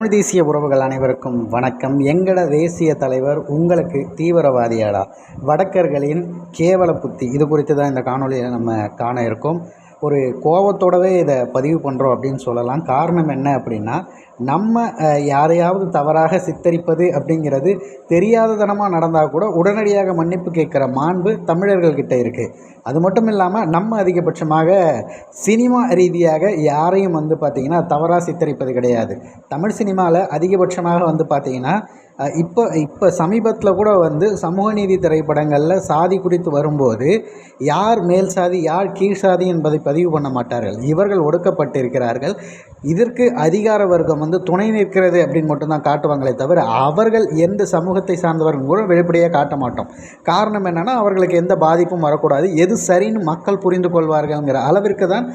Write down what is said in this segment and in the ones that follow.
தமிழ் தேசிய உறவுகள் அனைவருக்கும் வணக்கம். எங்கட தேசிய தலைவர் உங்களுக்கு தீவிரவாதியாடா? வடக்கர்களின் கேவல புத்தி. இது குறித்து தான் இந்த காணொலியில் நம்ம காண இருக்கோம். ஒரு கோபத்தோடவே இதை பதிவு பண்ணுறோம் அப்படின்னு சொல்லலாம். காரணம் என்ன அப்படின்னா நம்ம யாரையாவது தவறாக சித்தரிப்பது அப்படிங்கிறது தெரியாததனமாக நடந்தால் கூட உடனடியாக மன்னிப்பு கேட்குற மாண்பு தமிழர்கள்கிட்ட இருக்குது அது மட்டும் இல்லாமல் நம்ம அதிகபட்சமாக சினிமா ரீதியாக யாரையும் வந்து பார்த்திங்கன்னா தவறாக சித்தரிப்பது கிடையாது. தமிழ் சினிமாவில் அதிகபட்சமாக வந்து பார்த்திங்கன்னா இப்போ இப்போ சமீபத்தில் கூட வந்து சமூக நீதி திரைப்படங்களில் சாதி குறித்து வரும்போது யார் மேல் சாதி யார் கீழ் சாதி என்பதை பதிவு பண்ண மாட்டார்கள். இவர்கள் ஒடுக்கப்பட்டிருக்கிறார்கள். இதற்கு அதிகார வர்க்கம் வந்து துணை நிற்கிறது அப்படின்னு மட்டும்தான் காட்டுவாங்களே தவிர அவர்கள் எந்த சமூகத்தை சார்ந்தவர்கள் கூட வெளிப்படையாக காட்ட மாட்டோம். காரணம் என்னென்னா அவர்களுக்கு எந்த பாதிப்பும் வரக்கூடாது. எது சரின்னு மக்கள் புரிந்து கொள்வார்கள்ங்கிற அளவிற்கு தான்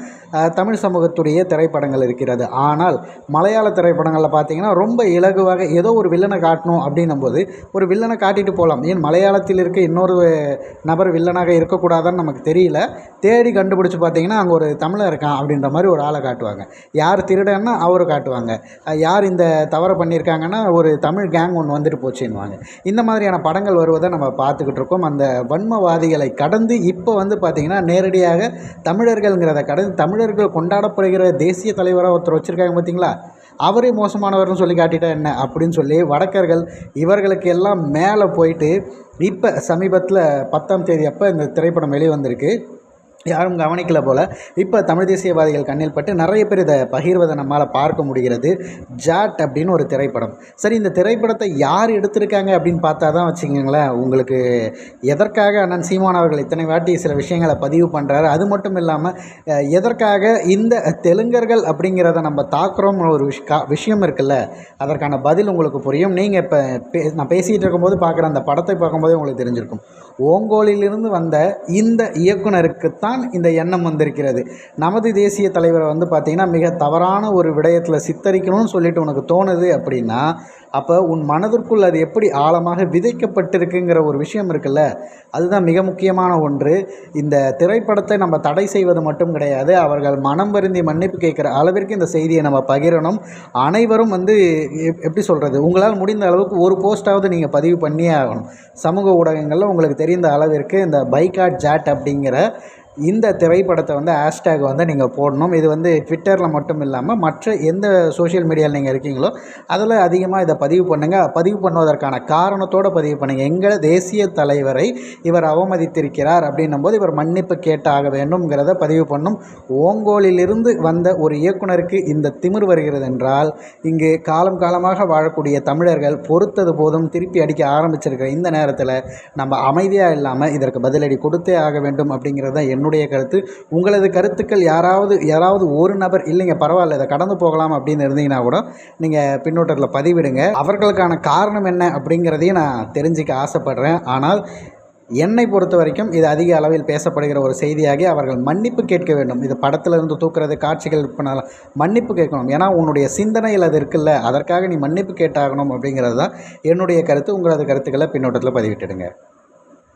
தமிழ் சமூகத்துடைய திரைப்படங்கள் இருக்கிறது. ஆனால் மலையாள திரைப்படங்களில் பார்த்தீங்கன்னா ரொம்ப இலகுவாக ஏதோ ஒரு வில்லனை காட்டணும் அப்படின்னும் போது ஒரு வில்லனை காட்டிட்டு போகலாம் ஏன் மலையாளத்தில் இருக்க இன்னொரு நபர் வில்லனாக இருக்கக்கூடாதான்னு நமக்கு தெரியல. தேடி கண்டுபிடிச்சி பார்த்தீங்கன்னா அங்கே ஒரு தமிழர் இருக்கான் அப்படின்ற மாதிரி ஒரு ஆளை காட்டுவாங்க. யார் திருடன்னா அவரை காட்டுவாங்க. யார் இந்த தவறை பண்ணியிருக்காங்கன்னா ஒரு தமிழ் கேங் ஒன்று வந்துட்டு போச்சுன்னுவாங்க. இந்த மாதிரியான படங்கள் வருவதை நம்ம பார்த்துக்கிட்டு இருக்கோம். அந்த வன்மவாதிகளை கடந்து இப்போ வந்து பார்த்திங்கன்னா நேரடியாக தமிழர்கள்ங்கிறத கடந்து தமிழர்கள் கொண்டாடப்படுகிற தேசிய தலைவராக ஒருத்தர் வச்சுருக்காங்க பார்த்தீங்களா? அவரே மோசமானவர்னு சொல்லி காட்டிட்டா என்ன அப்படின்னு சொல்லி வடக்கர்கள் இவர்களுக்கு எல்லாம் மேலே போயிட்டு இப்போ சமீபத்தில் பத்தாம் தேதி அப்போ இந்த திரைப்படம் வெளியே வந்திருக்கு யாரும் கவனிக்கல போல். இப்போ தமிழ் தேசியவாதிகள் கண்ணில் பட்டு நிறைய பேர் இதை பகிர்வதை நம்மளால் பார்க்க முடிகிறது. ஜாட் அப்படின்னு ஒரு திரைப்படம். சரி இந்த திரைப்படத்தை யார் எடுத்திருக்காங்க அப்படின்னு பார்த்தா தான் வச்சுக்கோங்களேன் உங்களுக்கு எதற்காக அண்ணன் சீமான் அவர்கள் இத்தனை வாட்டி சில விஷயங்களை பதிவு பண்ணுறாரு அது மட்டும் இல்லாமல் எதற்காக இந்த தெலுங்கர்கள் அப்படிங்கிறத நம்ம தாக்குறோம் ஒரு விஷ் விஷயம் இருக்குல்ல அதற்கான பதில் உங்களுக்கு புரியும். நீங்கள் இப்போ நான் பேசிகிட்டு இருக்கும்போது பார்க்குற அந்த படத்தை பார்க்கும்போதே உங்களுக்கு தெரிஞ்சிருக்கும். ஓங்கோலிலிருந்து வந்த இந்த இயக்குனருக்குத்தான் இந்த எண்ணம் வந்திருக்கிறது. நமது தேசிய தலைவரை வந்து பார்த்திங்கன்னா மிக தவறான ஒரு விடயத்தில் சித்தரிக்கணும்னு சொல்லிட்டு உனக்கு தோணுது அப்படின்னா அப்போ உன் மனதிற்குள் அது எப்படி ஆழமாக விதைக்கப்பட்டிருக்குங்கிற ஒரு விஷயம் இருக்குல்ல அதுதான் மிக முக்கியமான ஒன்று. இந்த திரைப்படத்தை நம்ம தடை செய்வது மட்டும் கிடையாது. அவர்கள் மனம் வருந்தி மன்னிப்பு கேட்குற அளவிற்கு இந்த செய்தியை நம்ம பகிரணும். அனைவரும் வந்து எப்படி சொல்கிறது உங்களால் முடிந்த அளவுக்கு ஒரு போஸ்ட்டாவது நீங்கள் பதிவு பண்ணியே ஆகணும். சமூக ஊடகங்களில் உங்களுக்கு தெரிந்த அளவிற்கு இந்த பைக்காட் ஜாட் அப்படிங்கிற இந்த திரைப்படத்தை வந்து ஹேஷ்டேக் வந்து நீங்கள் போடணும். இது வந்து ட்விட்டரில் மட்டும் இல்லாமல் மற்ற எந்த சோஷியல் மீடியாவில் நீங்கள் இருக்கீங்களோ அதில் அதிகமாக இதை பதிவு பண்ணுங்கள் பதிவு பண்ணுவதற்கான காரணத்தோடு பதிவு பண்ணுங்கள் எங்கள் தேசிய தலைவரை இவர் அவமதித்திருக்கிறார் அப்படின்னும் போது இவர் மன்னிப்பு கேட்டாக வேண்டும்ங்கிறத பதிவு பண்ணும். ஓங்கோலிலிருந்து வந்த ஒரு இயக்குனருக்கு இந்த திமிர் வருகிறது என்றால் இங்கு காலம் காலமாக வாழக்கூடிய தமிழர்கள் பொறுத்தது போதும் திருப்பி அடிக்க ஆரம்பிச்சிருக்கிற இந்த நேரத்தில் நம்ம அமைதியாக இல்லாமல் இதற்கு பதிலடி கொடுத்தே ஆக வேண்டும் அப்படிங்கிறது தான் என்னுடைய கருத்து. உங்களது கருத்துக்கள் யாராவது யாராவது ஒரு நபர் இல்லைங்க பரவாயில்ல இதை கடந்து போகலாம் அப்படின்னு இருந்தீங்கன்னா கூட நீங்கள் பின்னோட்டத்தில் பதிவிடுங்க. அவர்களுக்கான காரணம் என்ன அப்படிங்கிறதையும் நான் தெரிஞ்சுக்க ஆசைப்படுறேன். ஆனால் என்னை பொறுத்த வரைக்கும் இது அதிக அளவில் பேசப்படுகிற ஒரு செய்தியாகி அவர்கள் மன்னிப்பு கேட்க வேண்டும். இது படத்தில் இருந்து தூக்குறது காட்சிகள் பண்ணலாம் மன்னிப்பு கேட்கணும். ஏன்னா உன்னுடைய சிந்தனையில் அது இருக்குல்ல அதற்காக நீ மன்னிப்பு கேட்டாகணும் அப்படிங்கிறது தான் என்னுடைய கருத்து. உங்களது கருத்துக்களை பின்னோட்டத்தில் பதிவிட்டுடுங்க.